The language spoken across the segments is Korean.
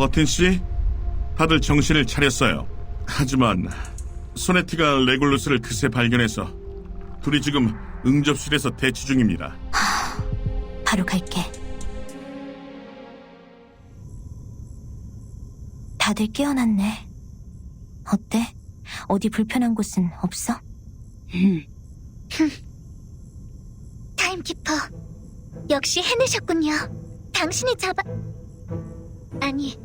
버틴 씨, 다들 정신을 차렸어요. 하지만 소네티가 레굴루스를 그새 발견해서 둘이 지금 응접실에서 대치 중입니다. 바로 갈게. 다들 깨어났네. 어때? 어디 불편한 곳은 없어? 타임키퍼. 역시 해내셨군요. 당신이 잡아... 아니,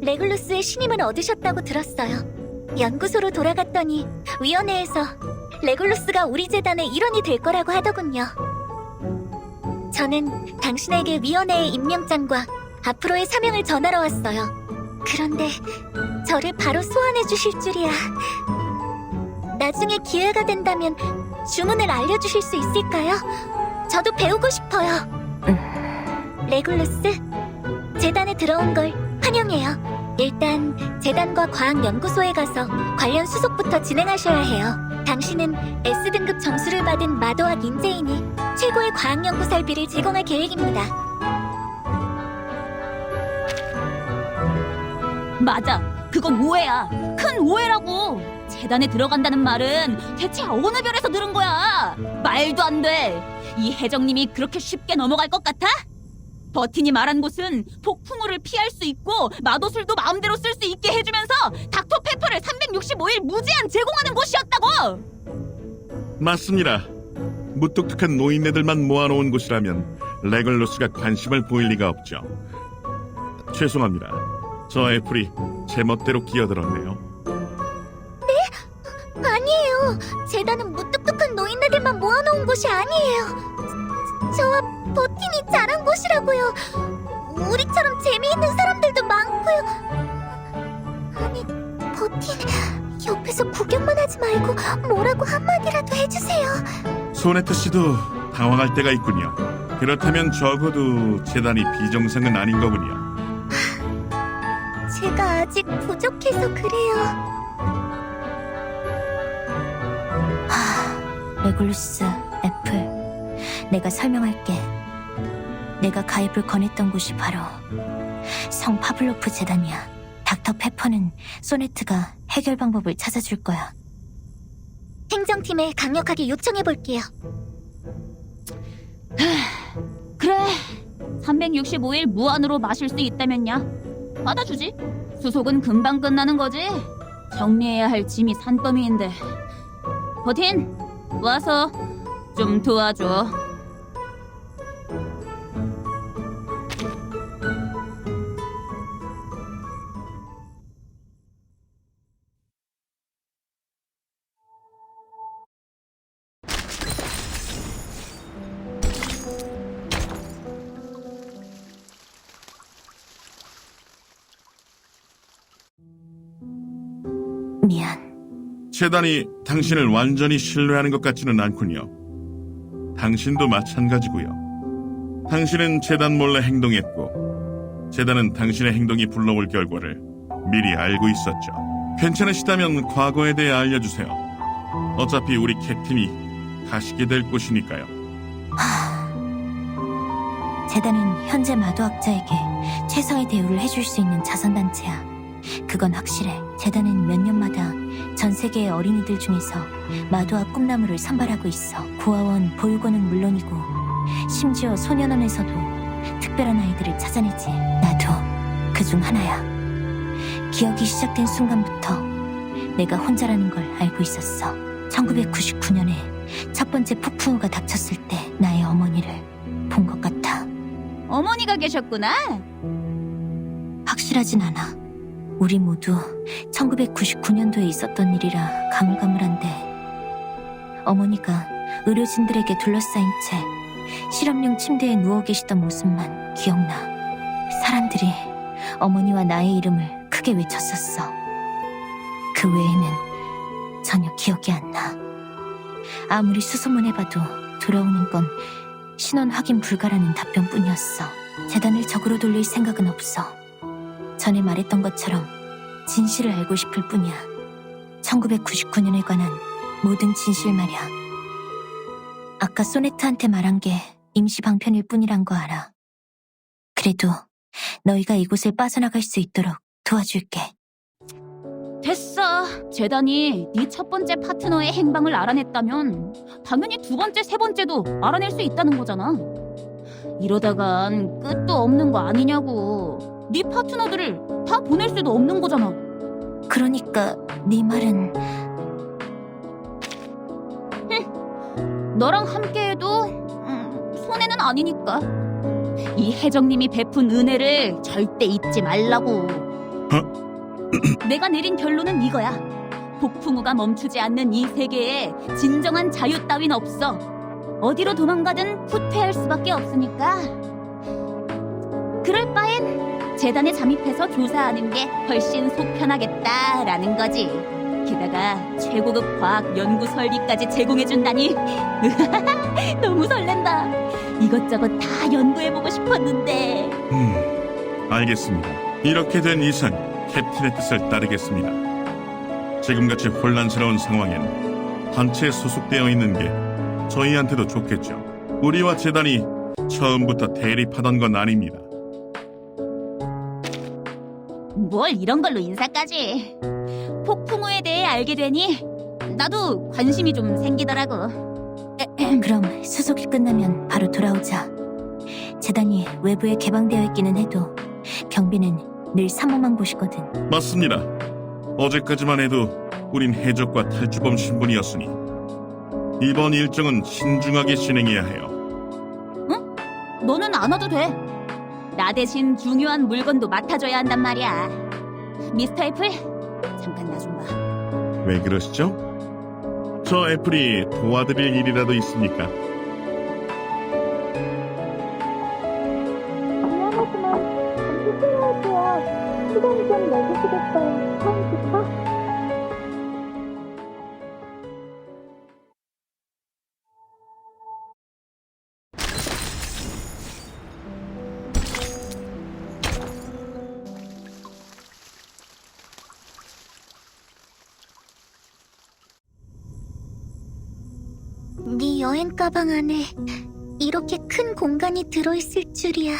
레굴루스의 신임을 얻으셨다고 들었어요. 연구소로 돌아갔더니 위원회에서 레굴루스가 우리 재단의 일원이 될 거라고 하더군요. 저는 당신에게 위원회의 임명장과 앞으로의 사명을 전하러 왔어요. 그런데 저를 바로 소환해 주실 줄이야. 나중에 기회가 된다면 주문을 알려주실 수 있을까요? 저도 배우고 싶어요. 레굴루스, 재단에 들어온 걸 환영해요. 일단 재단과 과학연구소에 가서 관련 수속부터 진행하셔야 해요. 당신은 S등급 점수를 받은 마도학 인재이니 최고의 과학연구 설비를 제공할 계획입니다. 맞아. 그건 오해야. 큰 오해라고. 재단에 들어간다는 말은 대체 어느 별에서 들은 거야? 말도 안 돼. 이 해적님이 그렇게 쉽게 넘어갈 것 같아? 버틴이 말한 곳은 폭풍우를 피할 수 있고 마도술도 마음대로 쓸 수 있게 해주면서 닥터 페퍼를 365일 무제한 제공하는 곳이었다고! 맞습니다. 무뚝뚝한 노인네들만 모아놓은 곳이라면 레글루스가 관심을 보일 리가 없죠. 죄송합니다. 저 애플이 제 멋대로 끼어들었네요. 아니에요. 재단은 무뚝뚝한 노인네들만 모아놓은 곳이 아니에요. 저와 버틴이 자란 곳이라고요. 우리처럼 재미있는 사람들도 많고요. 아니, 버틴, 옆에서 구경만 하지 말고 뭐라고 한마디라도 해주세요. 소네트 씨도 당황할 때가 있군요. 그렇다면 적어도 재단이 비정상은 아닌 거군요. 제가 아직 부족해서 그래요. 레굴루스, 애플. 내가 설명할게. 내가 가입을 권했던 곳이 바로 성 파블로프 재단이야. 닥터 페퍼는 소네트가 해결 방법을 찾아줄 거야. 행정팀에 강력하게 요청해 볼게요. 그래. 365일 무한으로 마실 수 있다면야. 받아주지. 수속은 금방 끝나는 거지. 정리해야 할 짐이 산더미인데. 버틴, 와서 좀 도와줘. 재단이 당신을 완전히 신뢰하는 것 같지는 않군요. 당신도 마찬가지고요. 당신은 재단 몰래 행동했고, 재단은 당신의 행동이 불러올 결과를 미리 알고 있었죠. 괜찮으시다면 과거에 대해 알려주세요. 어차피 우리 캣팀이 가시게 될 곳이니까요. 재단은 현재 마도학자에게 최상의 대우를 해줄 수 있는 자선단체야. 그건 확실해. 재단은 몇 년마다 전 세계의 어린이들 중에서 마도학 꿈나무를 선발하고 있어. 고아원, 보육원은 물론이고 심지어 소년원에서도 특별한 아이들을 찾아내지. 나도 그 중 하나야. 기억이 시작된 순간부터 내가 혼자라는 걸 알고 있었어. 1999년에 첫 번째 폭풍우가 닥쳤을 때 나의 어머니를 본 것 같아. 어머니가 계셨구나. 확실하진 않아. 우리 모두 1999년도에 있었던 일이라 가물가물한데 어머니가 의료진들에게 둘러싸인 채 실험용 침대에 누워 계시던 모습만 기억나. 사람들이 어머니와 나의 이름을 크게 외쳤었어. 그 외에는 전혀 기억이 안 나. 아무리 수소문해봐도 돌아오는 건 신원 확인 불가라는 답변뿐이었어. 재단을 적으로 돌릴 생각은 없어. 전에 말했던 것처럼 진실을 알고 싶을 뿐이야. 1999년에 관한 모든 진실 말이야. 아까 소네트한테 말한 게 임시 방편일 뿐이란 거 알아. 그래도 너희가 이곳을 빠져나갈 수 있도록 도와줄게. 됐어. 재단이 네 첫 번째 파트너의 행방을 알아냈다면 당연히 두 번째, 세 번째도 알아낼 수 있다는 거잖아. 이러다간 끝도 없는 거 아니냐고. 네 파트너들을 다 보낼 수도 없는 거잖아. 그러니까 네 말은 너랑 함께해도 음, 손해는 아니니까. 이 혜정님이 베푼 은혜를 절대 잊지 말라고. 내가 내린 결론은 이거야. 폭풍우가 멈추지 않는 이 세계에 진정한 자유 따윈 없어. 어디로 도망가든 후퇴할 수밖에 없으니까. 그럴 바엔 재단에 잠입해서 조사하는 게 훨씬 속 편하겠다라는 거지. 게다가 최고급 과학 연구 설비까지 제공해준다니 너무 설렌다. 이것저것 다 연구해보고 싶었는데 음, 알겠습니다. 이렇게 된 이상 캡틴의 뜻을 따르겠습니다. 지금같이 혼란스러운 상황엔 단체에 소속되어 있는 게 저희한테도 좋겠죠. 우리와 재단이 처음부터 대립하던 건 아닙니다. 뭘 이런 걸로 인사까지. 폭풍우에 대해 알게 되니 나도 관심이 좀 생기더라고. 그럼 수속이 끝나면 바로 돌아오자. 재단이 외부에 개방되어 있기는 해도 경비는 늘 삼엄한 곳이거든. 맞습니다. 어제까지만 해도 우린 해적과 탈주범 신분이었으니 이번 일정은 신중하게 진행해야 해요. 너는 안 와도 돼. 나 대신 중요한 물건도 맡아줘야 한단 말이야. 미스터 애플, 잠깐 나 좀 봐. 왜 그러시죠? 저 애플이 도와드릴 일이라도 있습니까? 네 여행 가방 안에 이렇게 큰 공간이 들어있을 줄이야.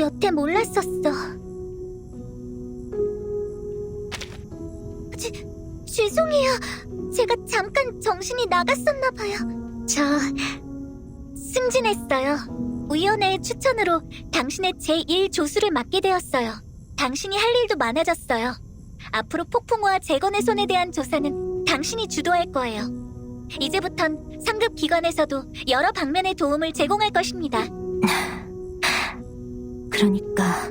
여태 몰랐었어. 지, 죄송해요. 제가 잠깐 정신이 나갔었나 봐요. 저 승진했어요. 위원회의 추천으로 당신의 제1 조수를 맡게 되었어요. 당신이 할 일도 많아졌어요. 앞으로 폭풍우와 재건의 손에 대한 조사는 당신이 주도할 거예요. 이제부턴 상급 기관에서도 여러 방면의 도움을 제공할 것입니다. 그러니까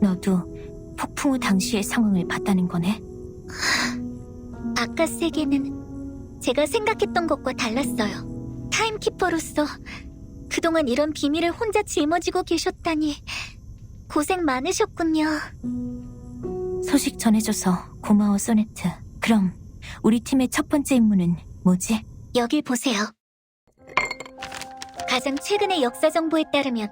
너도 폭풍우 당시의 상황을 봤다는 거네. 아까 세계는 제가 생각했던 것과 달랐어요. 타임키퍼로서 그동안 이런 비밀을 혼자 짊어지고 계셨다니 고생 많으셨군요. 소식 전해줘서 고마워 소네트. 그럼 우리 팀의 첫 번째 임무는 뭐지? 여길 보세요. 가장 최근의 역사 정보에 따르면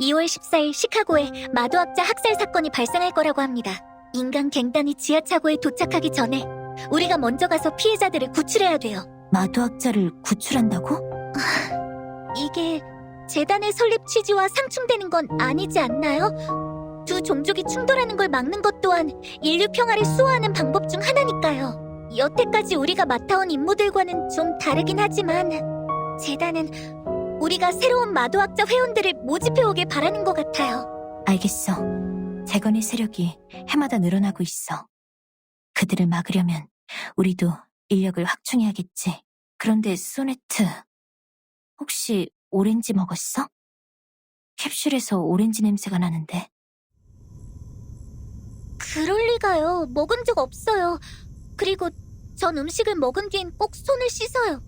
2월 14일 시카고에 마도학자 학살 사건이 발생할 거라고 합니다. 인간 갱단이 지하차고에 도착하기 전에 우리가 먼저 가서 피해자들을 구출해야 돼요. 마도학자를 구출한다고? 이게 재단의 설립 취지와 상충되는 건 아니지 않나요? 두 종족이 충돌하는 걸 막는 것 또한 인류 평화를 수호하는 방법 중 하나니까요. 여태까지 우리가 맡아온 임무들과는 좀 다르긴 하지만 재단은 우리가 새로운 마도학자 회원들을 모집해오길 바라는 것 같아요. 알겠어. 재건의 세력이 해마다 늘어나고 있어. 그들을 막으려면 우리도 인력을 확충해야겠지. 그런데 소네트, 혹시 오렌지 먹었어? 캡슐에서 오렌지 냄새가 나는데. 그럴 리가요. 먹은 적 없어요. 그리고 전 음식을 먹은 뒤엔 꼭 손을 씻어요.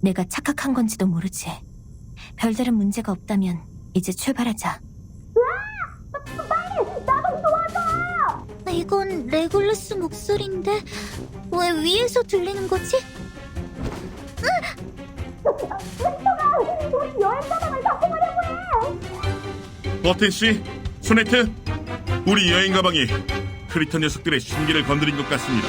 내가 착각한 건지도 모르지. 별다른 문제가 없다면 이제 출발하자. 이건 레굴루스 목소리인데 왜 위에서 들리는 거지? 버튼 씨, 소네트, 우리 여행 가방이 크리터 녀석들의 신기를 건드린 것 같습니다.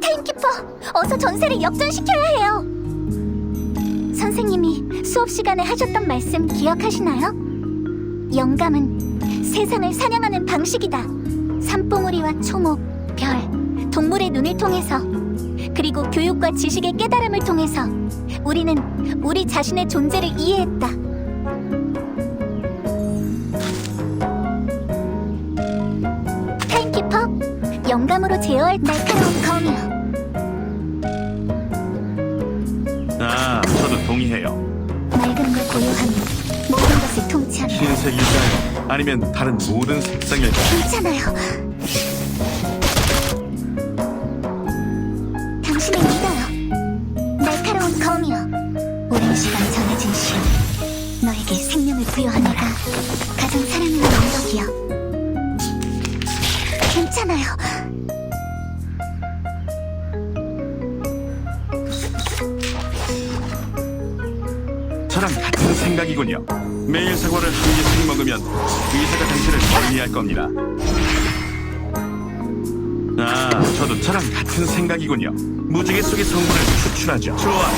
타임키퍼, 어서 전세를 역전시켜야 해요. 선생님이 수업 시간에 하셨던 말씀 기억하시나요? 영감은 세상을 사냥하는 방식이다. 산봉우리와 초목, 별, 동물의 눈을 통해서 그리고 교육과 지식의 깨달음을 통해서 우리는 우리 자신의 존재를 이해했다. 타임키퍼, 영감으로 제어할 날카로운 검이요. 동의해요. 맑은 걸 고요하며 모든 것을 통치하며 흰색일까요? 아니면 다른 모든 색상일까요? 괜찮아요. 사과를 한 개씩 먹으면 의사가 당신을 멀리할 겁니다. 아, 저도 저랑 같은 생각이군요. 무지개 속의 성분을 추출하죠. 좋아.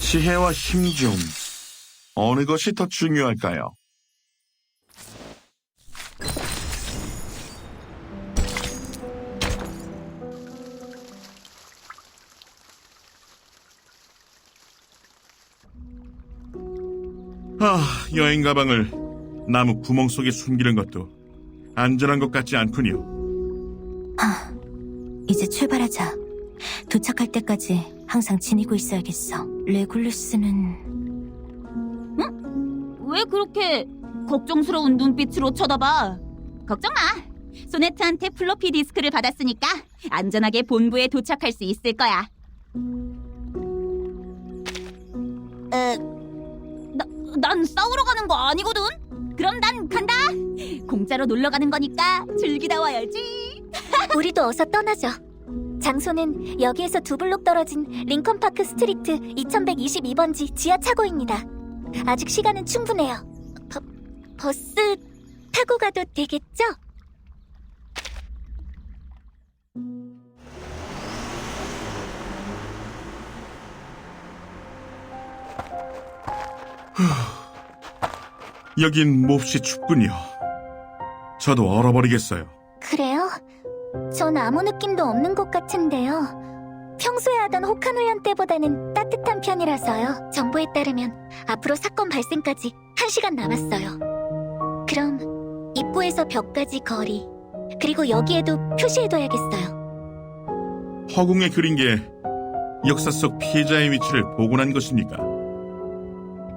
지혜와 힘 중 어느 것이 더 중요할까요? 아, 여행 가방을 나무 구멍 속에 숨기는 것도 안전한 것 같지 않군요. 아, 이제 출발하자. 도착할 때까지 항상 지니고 있어야겠어. 레굴루스는 왜 그렇게 걱정스러운 눈빛으로 쳐다봐? 걱정 마. 소네트한테 플로피 디스크를 받았으니까 안전하게 본부에 도착할 수 있을 거야. 에, 나, 난 싸우러 가는 거 아니거든. 그럼 난 간다. 공짜로 놀러 가는 거니까 즐기다 와야지. 우리도 어서 떠나죠. 장소는 여기에서 두 블록 떨어진 링컨파크 스트리트 2122번지 지하 차고입니다. 아직 시간은 충분해요. 버, 버스 타고 가도 되겠죠? 여긴 몹시 춥군요. 저도 얼어버리겠어요. 그래요? 전 아무 느낌도 없는 것 같은데요. 평소에 하던 혹한 훈련 때보다는 따뜻한 편이라서요. 정보에 따르면 앞으로 사건 발생까지 1시간 남았어요. 그럼 입구에서 벽까지 거리, 그리고 여기에도 표시해둬야겠어요. 허공에 그린 게 역사 속 피해자의 위치를 복원한 것입니까?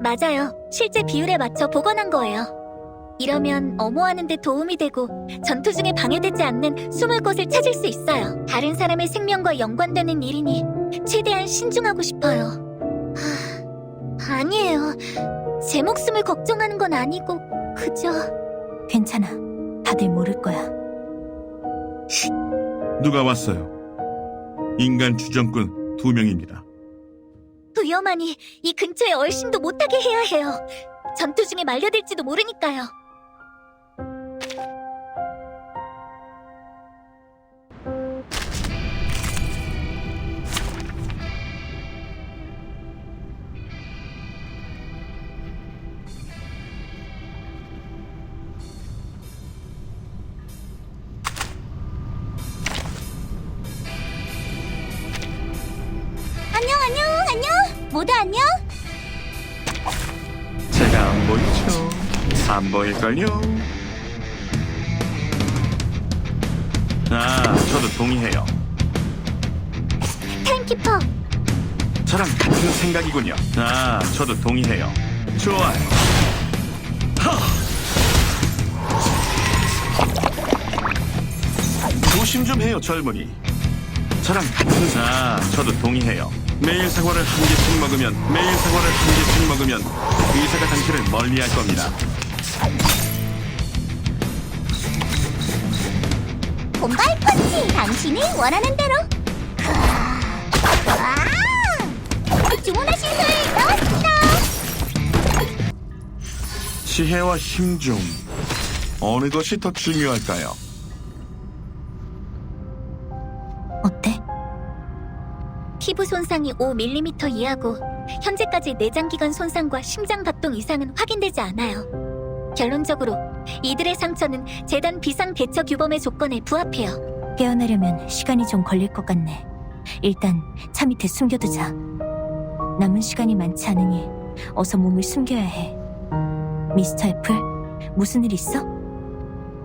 맞아요. 실제 비율에 맞춰 복원한 거예요. 이러면 엄호하는 데 도움이 되고 전투 중에 방해되지 않는 숨을 곳을 찾을 수 있어요. 다른 사람의 생명과 연관되는 일이니 최대한 신중하고 싶어요. 하, 아니에요. 제 목숨을 걱정하는 건 아니고 그저 괜찮아. 다들 모를 거야. 누가 왔어요? 인간 주정꾼 두 명입니다. 위험하니 이 근처에 얼씬도 못하게 해야 해요. 전투 중에 말려들지도 모르니까요. 안 보일걸요? 아, 저도 동의해요. 타임키퍼 저랑 같은 생각이군요. 아, 저도 동의해요. 좋아요. 하! 조심 좀 해요, 젊은이. 저랑 같은 아, 저도 동의해요. 매일 사과를 한 개씩 먹으면 매일 사과를 한 개씩 먹으면 의사가 당신을 멀리할 겁니다. 곰발 펀치! 당신이 원하는 대로! 와! 주문하신 술 넣었습니다! 지혜와 힘 중 어느 것이 더 중요할까요? 어때? 피부 손상이 5mm 이하고 현재까지 내장기관 손상과 심장박동 이상은 확인되지 않아요. 결론적으로 이들의 상처는 재단 비상 대처 규범의 조건에 부합해요. 깨어나려면 시간이 좀 걸릴 것 같네. 일단 차 밑에 숨겨두자. 남은 시간이 많지 않으니 어서 몸을 숨겨야 해. 미스터 애플, 무슨 일 있어?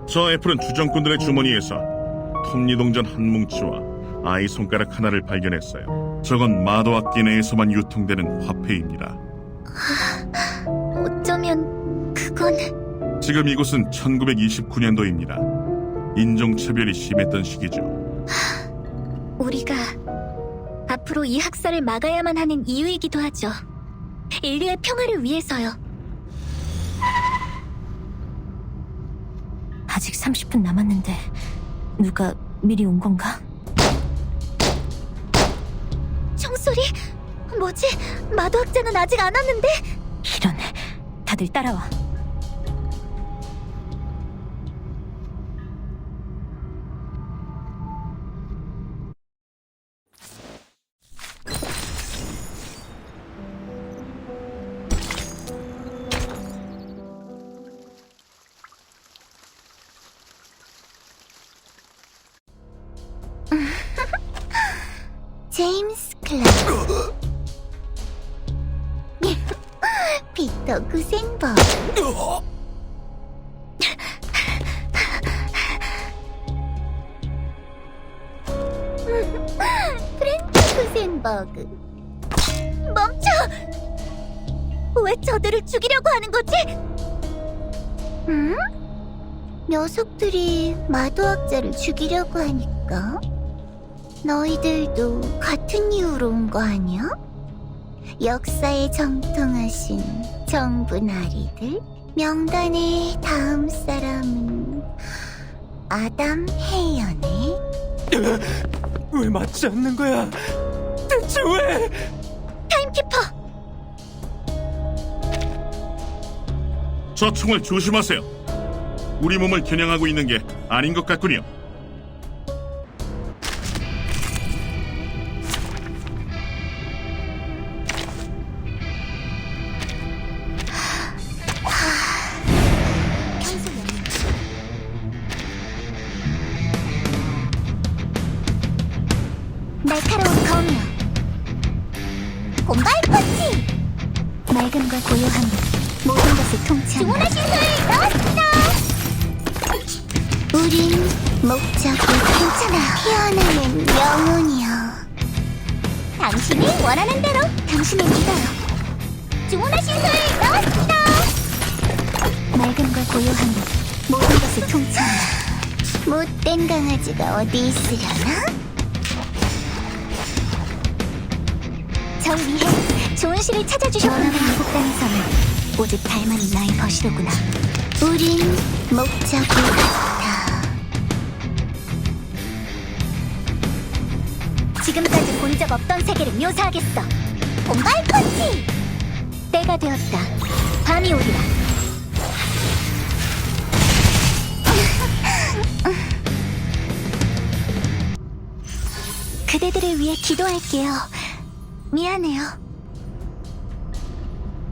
저 애플은 주정꾼들의 주머니에서 톱니 동전 한 뭉치와 아이 손가락 하나를 발견했어요. 저건 마도학기 내에서만 유통되는 화폐입니다. 어쩌면 그건 지금 이곳은 1929년도입니다. 인종차별이 심했던 시기죠. 우리가 앞으로 이 학살을 막아야만 하는 이유이기도 하죠. 인류의 평화를 위해서요. 아직 30분 남았는데 누가 미리 온 건가? 총소리? 뭐지? 마도학자는 아직 안 왔는데? 이런, 다들 따라와. 제임스 클럽. 빅터 구센버그. 프랭크 구센버그. 멈춰! 왜 저들을 죽이려고 하는 거지? 응? 녀석들이 마도학자를 죽이려고 하니까 너희들도 같은 이유로 온 거 아니야? 역사에 정통하신 정부 나리들 명단의 다음 사람은 아담 헤이언네 왜 맞지 않는 거야? 대체 왜? 타임키퍼 저 총을 조심하세요. 우리 몸을 겨냥하고 있는 게 아닌 것 같군요. 통치한다. 주문하신 술 나왔습니다 우린 목적이 괜찮아. 피어나는 영혼이요 당신이 원하는 대로. 당신을 믿어요 주문하신 술 나왔습니다 맑음과 고요함 모든 것을 통치한다. 못된 강아지가 어디 있으려나? 절 위해. 좋은 시를 찾아주셨구나. 원하는 한국 땅에서는 오직 달만이 나의 벗이로구나. 우린 목적이 같아. 지금까지 본 적 없던 세계를 묘사하겠어. 본발 펀치! 때가 되었다. 밤이 오리라. 그대들을 위해 기도할게요. 미안해요.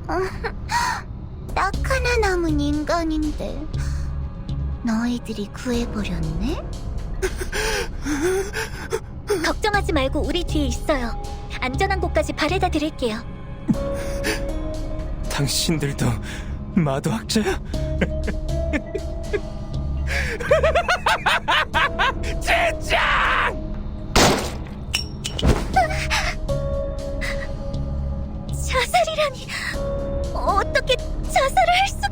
딱 하나 남은 인간인데 너희들이 구해버렸네? 걱정하지 말고 우리 뒤에 있어요. 안전한 곳까지 바래다 드릴게요. 당신들도 마도 학자야? 자살이라니 어떻게 자살을 할 수가?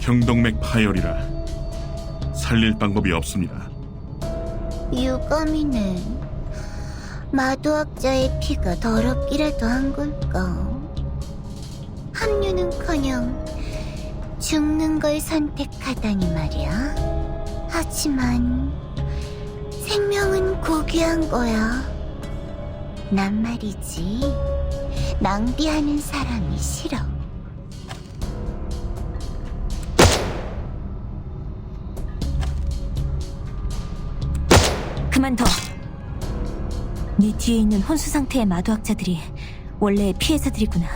경동맥 파열이라 살릴 방법이 없습니다. 유감이네. 마도학자의 피가 더럽기라도 한 걸까? 합류는커녕 죽는 걸 선택하다니 말이야. 하지만 생명은 고귀한 거야. 난 말이지. 낭비하는 사람이 싫어. 그만 둬. 네 뒤에 있는 혼수 상태의 마도학자들이 원래의 피해자들이구나.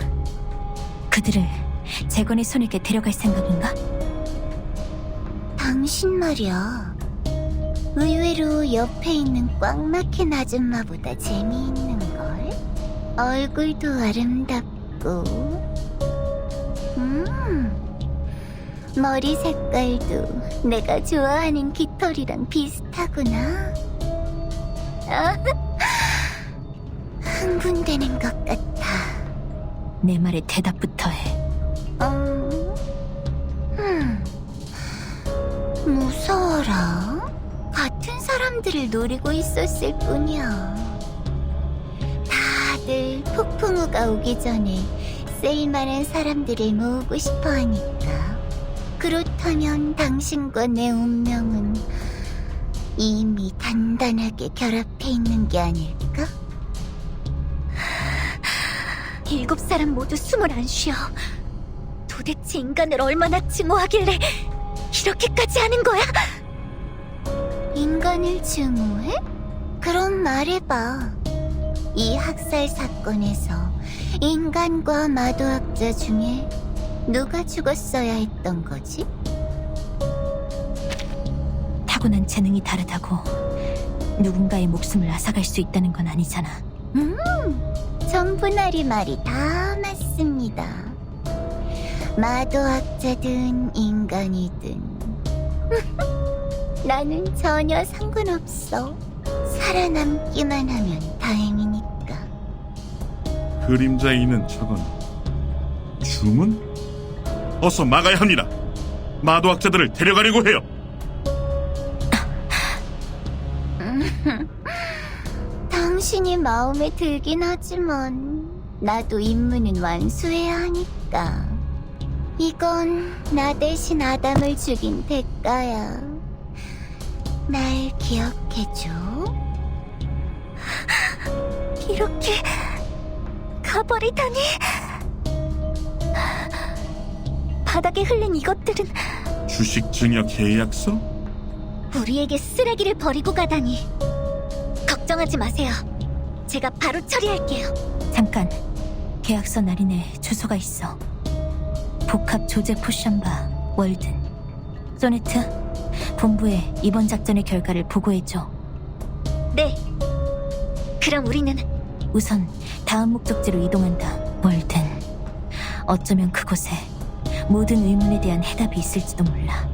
그들을 재건의 손에게 데려갈 생각인가? 당신 말이야. 의외로 옆에 있는 꽉 막힌 아줌마보다 재미있는걸? 얼굴도 아름답고, 음, 머리 색깔도 내가 좋아하는 깃털이랑 비슷하구나. 아, 흥분되는 것 같아. 내 말에 대답부터 해. 음, 음, 무서워라. 같은 사람들을 노리고 있었을 뿐이야. 폭풍우가 오기 전에 쓸만한 사람들을 모으고 싶어 하니까. 그렇다면 당신과 내 운명은 이미 단단하게 결합해 있는 게 아닐까? 일곱 사람 모두 숨을 안 쉬어. 도대체 인간을 얼마나 증오하길래 이렇게까지 하는 거야? 인간을 증오해? 그럼 말해봐. 이 학살 사건에서 인간과 마도학자 중에 누가 죽었어야 했던 거지? 타고난 재능이 다르다고 누군가의 목숨을 앗아갈 수 있다는 건 아니잖아. 음, 정분아리 말이 다 맞습니다. 마도학자든 인간이든 나는 전혀 상관없어. 살아남기만 하면 다행이니까. 그림자에 있는 저건 주문? 어서 막아야 합니다. 마도학자들을 데려가려고 해요. 당신이 마음에 들긴 하지만 나도 임무는 완수해야 하니까. 이건 나 대신 아담을 죽인 대가야. 날 기억해줘. 이렇게 가버리다니. 바닥에 흘린 이것들은 주식 증여 계약서? 우리에게 쓰레기를 버리고 가다니. 걱정하지 마세요. 제가 바로 처리할게요. 잠깐 계약서 날인에 주소가 있어. 복합 조제 포션바 월든 소네트 본부에 이번 작전의 결과를 보고해줘. 네. 그럼 우리는 우선 다음 목적지로 이동한다. 월든 어쩌면 그곳에 모든 의문에 대한 해답이 있을지도 몰라.